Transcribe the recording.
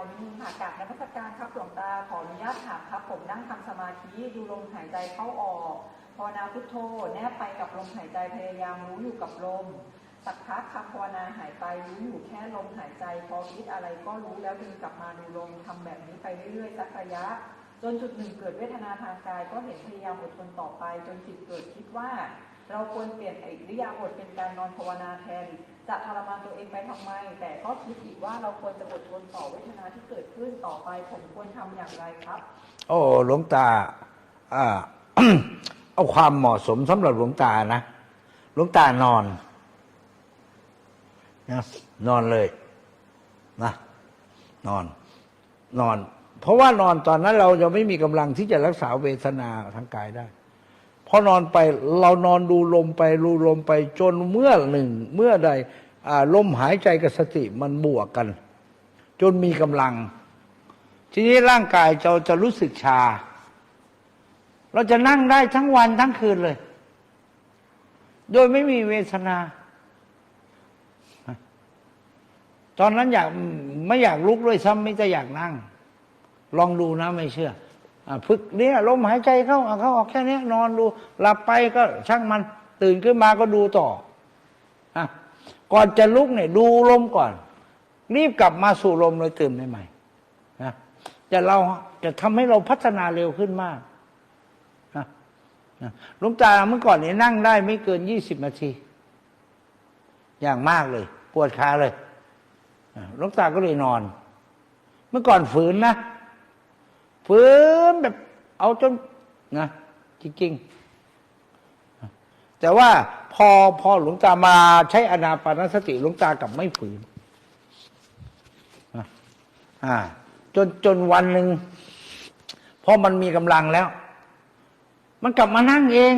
าวนิดนึงค่ะกราบนมัสการครับหลวงตาขออนุญาตถามครับ ผมนั่งทำสมาธิดูลมหายใจเข้าออกภาวนาพุทโธ แนบไปกับลมหายใจพยายามรู้อยู่กับลมสักพักคำภาวนาหายไปรู้อยู่แค่ลมหายใจ พอคิดอะไรก็รู้แล้วดึงกลับมาดูลมทำแบบนี้ไปเรื่อยๆสักระยะ จนจุดหนึ่งเกิดเวทนาทางกายก็เห็นพยายามอดทนต่อไป จนจิตเกิดคิดว่า เราควรเปลี่ยนอิริยาบถเป็นการนอนภาวนาแทน จะทรมานตัวเองไปทำไม แต่ก็คิดอีกว่าเราควรจะอดทนต่อเวทนาที่เกิดขึ้นต่อไปผมควรทำอย่างไรครับ โอ้หลวงตาอ่าเอาความเหมาะสมสำหรับหลวงตานะหลวงตานอนนะนอนเลยนะนอน นอน เพราะว่านอนตอนนั้นเราจะไม่มีกำลังที่จะรักษาเวทนาทางกายได้ พอนอนไปเรานอนดูลมไปดูลมไปจนเมื่อหนึ่ง เมื่อใดอลมหายใจกับสติมันบวกกัน จนมีกำลัง ทีนี้ร่างกายเราจะรู้สึกชา เราจะนั่งได้ทั้งวันทั้งคืนเลย โดยไม่มีเวทนา ตอนนั้นอยากไม่อยากลุกด้วยซ้ำไม่จะอยากนั่ง ลองดูนะไม่เชื่อ ฝึกเนี่ยลมหายใจเข้าเข้าออกแค่นี้นอนดู หลับไปก็ช่างมัน ตื่นขึ้นมาก็ดูต่ออก่อนจะลุกเนี่ย ดูลมก่อน รีบกลับมาสู่ลมเลยตื่นใหม่ๆนะจะเราจะทำให้เราพัฒนาเร็วขึ้นมากนะลุงตาเมื่อก่อนเนี่ยนั่งได้ไม่เกินยี่สิบนาที อย่างมากเลย ปวดขาเลยลุงตาก็เลยนอน เมื่อก่อนฝืนนะ ฝืนแบบ เอาจนนะจริงๆ แต่ว่าพอพอหลวงตามาใช้อนาปานสติหลวงตากลับไม่ฝืนอะอ่า จนจนวันหนึ่งพอมันมีกำลังแล้ว มันกลับมานั่งเอง